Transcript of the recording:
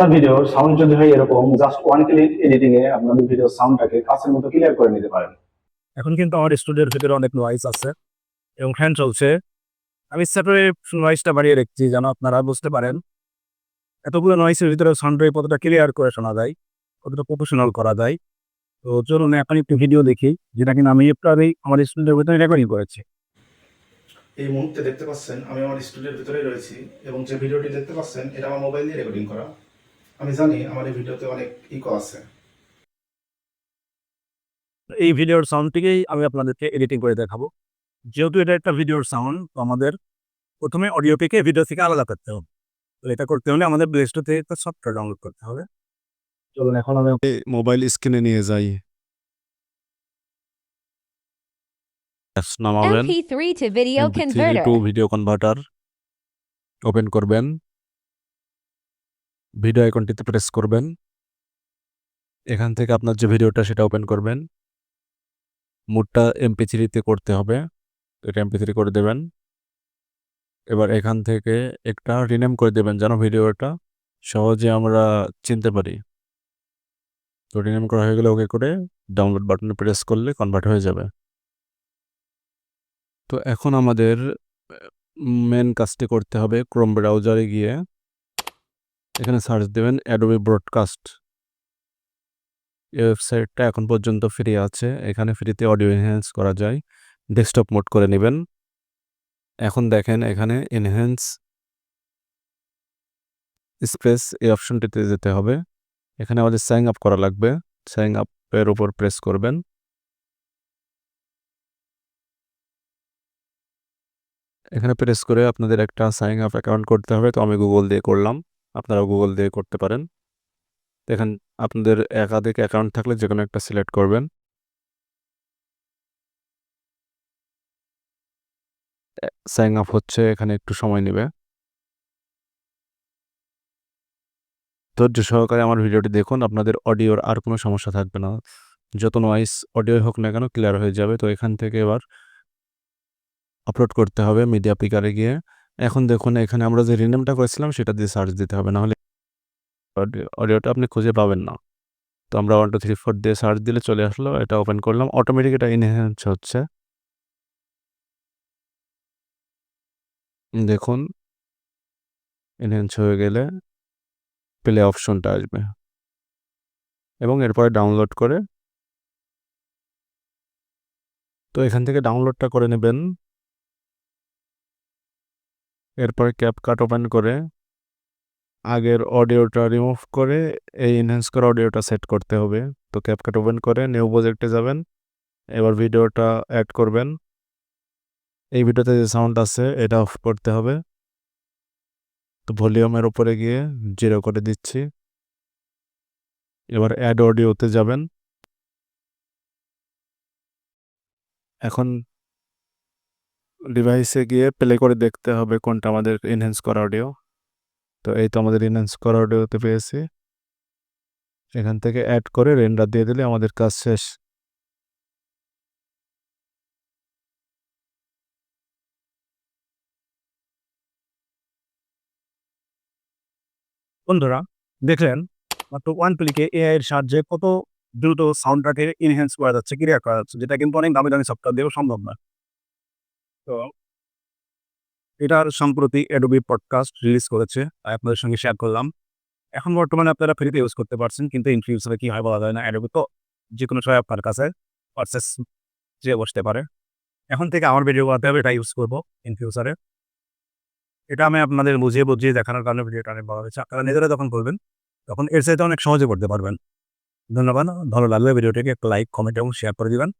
আপনার video sound যদি হয় এরকম জাস্ট ওয়ান ক্লিক এডিটিং এ আপনাদের ভিডিও সাউন্ডটাকে কাছের মতো ক্লিয়ার করে নিতে পারেন। এখন কিন্তু আমার স্টুডিওর ভিতরে অনেক নয়েজ আছে এবং ফ্যান চলছে। আমি করে নয়েজটা বাড়িয়ে রেখেছি যেন আপনারা বুঝতে পারেন। এতগুলো নয়েজের ভিতরে সাউন্ড কতটা ক্লিয়ার করে শোনা যায় কতটা প্রফেশনাল করা যায়। তো চলুন এখন একটু ভিডিও দেখি যেটা কিনা আমি আপনার এই আমার স্টুডিওর ভিতরে রেকর্ডিং করেছি। এই মুহূর্তে দেখতে পাচ্ছেন আমি আমার স্টুডিওর ভিতরেই রয়েছি এবং যে ভিডিওটি দেখতে পাচ্ছেন এটা আমার মোবাইল দিয়ে রেকর্ডিং করা। আমি জানি আমার এই ভিডিওতে অনেক ইকো আছে। এই ভিডিওর সাউন্ডটিকেই আমি আপনাদেরকে এডিটিং করে দেখাবো। যেহেতু এটা একটা ভিডিওর সাউন্ড তো আমাদের প্রথমে অডিও পেকে ভিডিও থেকে আলাদা করতে হবে। তো এটা করতে হলে আমাদের প্লে স্টোর থেকে একটা সফটওয়্যার ডাউনলোড করতে হবে। চলুন এখন আমি মোবাইল স্ক্রিনে নিয়ে যাই। নামাবেন MP3 to video converter. To video converter open করবেন। ভিডিও আইকনটিতে প্রেস করবেন। এখান থেকে আপনার যে ভিডিওটা সেটা ওপেন করবেন। মুডটা এমপি থ্রিতে করতে হবে। তো এটা এমপি থ্রি করে দেবেন। এবার এখান থেকে একটা রিনেম করে দেবেন যেন ভিডিওটা সহজে আমরা চিনতে পারি। তো রিনেম করা হয়ে গেলে ওকে করে ডাউনলোড বাটনে প্রেস করলে কনভার্ট হয়ে যাবে। তো এখন আমাদের মেন কাজটি করতে হবে ক্রোম ব্রাউজারে গিয়ে। এখানে সার্চ দেবেন অ্যাডোবি ব্রডকাস্ট এই ওয়েবসাইটটা এখন পর্যন্ত ফ্রি আছে। এখানে ফ্রিতে অডিও এনহ্যান্স করা যায়। ডেস্কটপ মোড করে নেবেন। এখন দেখেন এখানে এনহ্যান্স স্পেস এই অপশনটিতে যেতে হবে। এখানে আমাদের সাইন আপ করা লাগবে। সাইন আপের উপর প্রেস করবেন। এখানে প্রেস করে আপনাদের একটা সাইন আপ অ্যাকাউন্ট করতে হবে। তো আমি গুগল দিয়ে করলাম। আপনারা গুগল দিয়ে করতে পারেন। দেখেন, আপনাদের একাধিক অ্যাকাউন্ট থাকলে যে কোনো একটা সিলেক্ট করবেন। সাইন আপ হচ্ছে, এখানে একটু সময় নেবে। ধৈর্য সহকারে আমার ভিডিওটি দেখুন, আপনাদের অডিওর আর কোনো সমস্যা থাকবে না। যত নয়েস অডিও হোক না কেন ক্লিয়ার হয়ে যাবে। তো এখান থেকে এবার আপলোড করতে হবে মিডিয়া পিকারে গিয়ে। এখন দেখুন, এখানে আমরা যে রিনেমটা করেছিলাম, সেটা দিয়ে সার্চ দিতে হবে। নাহলে অডিওটা আপনি খুঁজে পাবেন না। তো আমরা ওয়ান টু থ্রি ফোর দিয়ে সার্চ দিলে চলে আসলো, এটা ওপেন করলাম। অটোমেটিক এটা ইনহ্যান্স হচ্ছে। দেখুন ইনহ্যান্স হয়ে গেলে প্লে অপশনটা আসবে। এবং এরপরে ডাউনলোড করে, তো এখান থেকে ডাউনলোডটা করে নেবেন। এরপরে ক্যাপকাট ওপেন করে আগের অডিওটা রিমুভ করে এই এনহ্যান্স করা অডিওটা সেট করতে হবে। তো ক্যাপকাট ওপেন করে নিউ প্রজেক্টে যাবেন, এবার ভিডিওটা অ্যাড করবেন। এই ভিডিওতে যে সাউন্ড আছে, এটা অফ করতে হবে। তো ভলিউমের উপরে গিয়ে জিরো করে দিচ্ছি। এবার অ্যাড অডিওতে যাবেন। এখন ডিভাইসে গিয়ে প্লে করে দেখতে হবে কোনটা আমাদের এনহ্যান্স করা অডিও তো এই তো আমাদের এনহ্যান্স করা অডিওতে পেয়েছি। এখান থেকে অ্যাড করে রেন্ডার দিয়ে দিলে আমাদের কাজ শেষ। বন্ধুরা, দেখলেন, মাত্র ওয়ান ক্লিকে এআই এর সাহায্যে কত দ্রুত সাউন্ডটাকে ইনহ্যান্স করা যাচ্ছে ক্রিয়া করা যাচ্ছে, যেটা কিন্তু অনেক দামি দামি সফটওয়্যার দিয়েও সম্ভব না তো এটার সম্প্রতি অ্যাডোবি পডকাস্ট রিলিজ করেছে। তাই আপনাদের সঙ্গে শেয়ার করলাম। এখন বর্তমানে আপনারা ফ্রিতে ইউজ করতে পারছেন, কিন্তু ইন ফিউচারে কি হয় বলা যায় না অ্যাডোবি তো যে কোনো সময় আপনার কাছে পারচেস যে বসতে পারে। এখন থেকে আমার ভিডিও বানাতে হবে, এটা ইউজ করব ইন ফিউচারে এটা আমি আপনাদের বুঝিয়ে বুঝিয়ে দেখানোর কারণে ভিডিওটা অনেক বড় হয়েছে। আপনারা নিজেরা যখন করবেন, তখন এর সাথে অনেক সহজে করতে পারবেন। ধন্যবাদ। ভালো লাগলে ভিডিওটিকে একটা লাইক কমেন্ট এবং শেয়ার করে দিবেন।